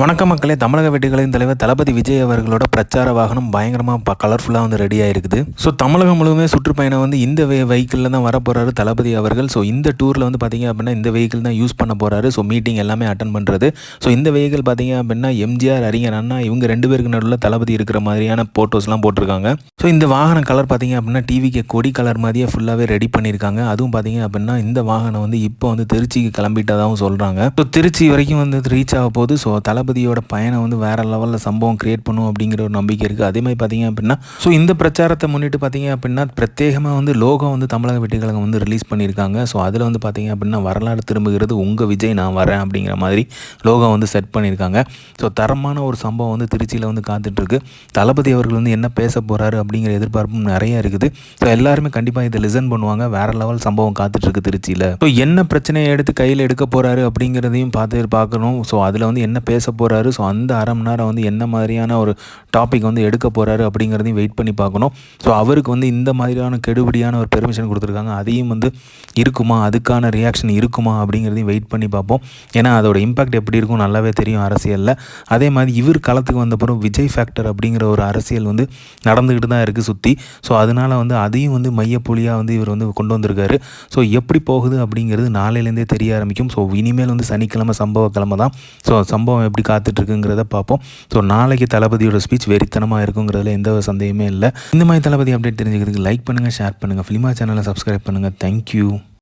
வணக்க மக்களே. தமிழக வெற்றிகளின் தலைவர் தளபதி விஜய் அவர்களோட பிரச்சார வாகனம் பயங்கரமாக கலர்ஃபுல்லாக வந்து ரெடி ஆயிருக்குது. ஸோ தமிழகம் முழுவதுமே சுற்றுப்பயணம் வந்து இந்த வே வெஹிக்கிளில் தான் வர போகிறாரு தளபதி அவர்கள். ஸோ இந்த டூரில் வந்து பார்த்தீங்க அப்படின்னா இந்த வெஹிக்கிள் தான் யூஸ் பண்ண போகிறாரு ஸோ மீட்டிங் எல்லாமே அட்டன் பண்ணுறது ஸோ இந்த வெஹிக்கிள் பார்த்தீங்க அப்படின்னா எம்ஜிஆர் அறிஞர் அண்ணா இவங்க ரெண்டு பேருக்கு நடுவில் தளபதி இருக்கிற மாதிரியான ஃபோட்டோஸ்லாம் போட்டிருக்காங்க. ஸோ இந்த வாகன கலர் பார்த்தீங்க அப்படின்னா டிவிக்கு கொடி கலர் மாதிரியே ஃபுல்லாகவே ரெடி பண்ணியிருக்காங்க அதுவும் பார்த்தீங்க அப்படின்னா இந்த வாகனம் வந்து இப்போ வந்து திருச்சிக்கு கிளம்பிட்டதாகவும் சொல்கிறாங்க ஸோ திருச்சி வரைக்கும் வந்து ரீச் ஆக போது ஸோ தளபதியோட பயணம் வந்து வேறு லெவலில் சம்பவம் கிரியேட் பண்ணும் அப்படிங்கிற ஒரு நம்பிக்கை இருக்குது அதே மாதிரி பார்த்தீங்க அப்படின்னா ஸோ இந்த பிரச்சாரத்தை முன்னிட்டு பார்த்தீங்க அப்படின்னா பிரத்யேகமாக வந்து லோகோ வந்து தமிழக வெற்றிக்கழகம் வந்து ரிலீஸ் பண்ணியிருக்காங்க. ஸோ அதில் வந்து பார்த்தீங்க அப்படின்னா வரலாறு திரும்புகிறது உங்கள் விஜய் நான் வரேன் அப்படிங்கிற மாதிரி லோகம் வந்து செட் பண்ணியிருக்காங்க. ஸோ தரமான ஒரு சம்பவம் வந்து திருச்சியில் வந்து காத்துட்ருக்கு. தளபதி அவர்கள் வந்து என்ன பேச போகிறாரு அப்படிங்கிற எதிர்பார்ப்பும் நிறைய இருக்குது. ஸோ எல்லாருமே கண்டிப்பாக இதை லிசன் பண்ணுவாங்க. வேறு லெவல் சம்பவம் காத்துட்ருக்கு திருச்சியில். ஸோ என்ன பிரச்சனையை எடுத்து கையில் எடுக்க போகிறாரு அப்படிங்கிறதையும் பார்த்து பார்க்கணும். ஸோ அதில் வந்து என்ன பேச போகிறாரு ஸோ அந்த அரை மணி நேரம் வந்து என்ன மாதிரியான ஒரு டாபிக் வந்து எடுக்க போகிறாரு அப்படிங்கிறதையும் வெயிட் பண்ணி பார்க்கணும். ஸோ அவருக்கு வந்து இந்த மாதிரியான கெடுபடியான ஒரு பெர்மிஷன் கொடுத்துருக்காங்க. அதையும் வந்து இருக்குமா? அதுக்கான ரியாக்ஷன் இருக்குமா? அப்படிங்கிறதையும் வெயிட் பண்ணி பார்ப்போம். ஏன்னா அதோட இம்பாக்ட் எப்படி இருக்கும் நல்லாவே தெரியும் அரசியலில். அதே மாதிரி இவர் காலத்துக்கு வந்தப்பறம் விஜய் ஃபேக்டர் அப்படிங்கிற ஒரு அரசியல் வந்து நடந்துக்கிட்டு தான் இருக்குது சுற்றி ஸோ அதனால் வந்து அதையும் வந்து மையப்புலியாக வந்து இவர் வந்து கொண்டு வந்திருக்காரு. ஸோ எப்படி போகுது அப்படிங்கிறது நாளையிலேருந்தே தெரிய ஆரம்பிக்கும். ஸோ இனிமேல் வந்து சனிக்கிழமை சம்பவ கிழமை தான். ஸோ சம்பவம் எப்படி எப்படி காத்துட்ருக்குங்கிறத பார்ப்போம். ஸோ நாளைக்கு தளபதியோட ஸ்பீச் வெறித்தனமாக இருக்குங்கிறதுல எந்த ஒரு சந்தேகமே இல்லை. இந்த மாதிரி தளபதி அப்டேட் தெரிஞ்சுக்கிறதுக்கு லைக் பண்ணுங்கள் ஷேர் பண்ணுங்கள் ஃபிலிமா சேனலை சப்ஸ்கிரைப் பண்ணுங்கள் தேங்க்யூ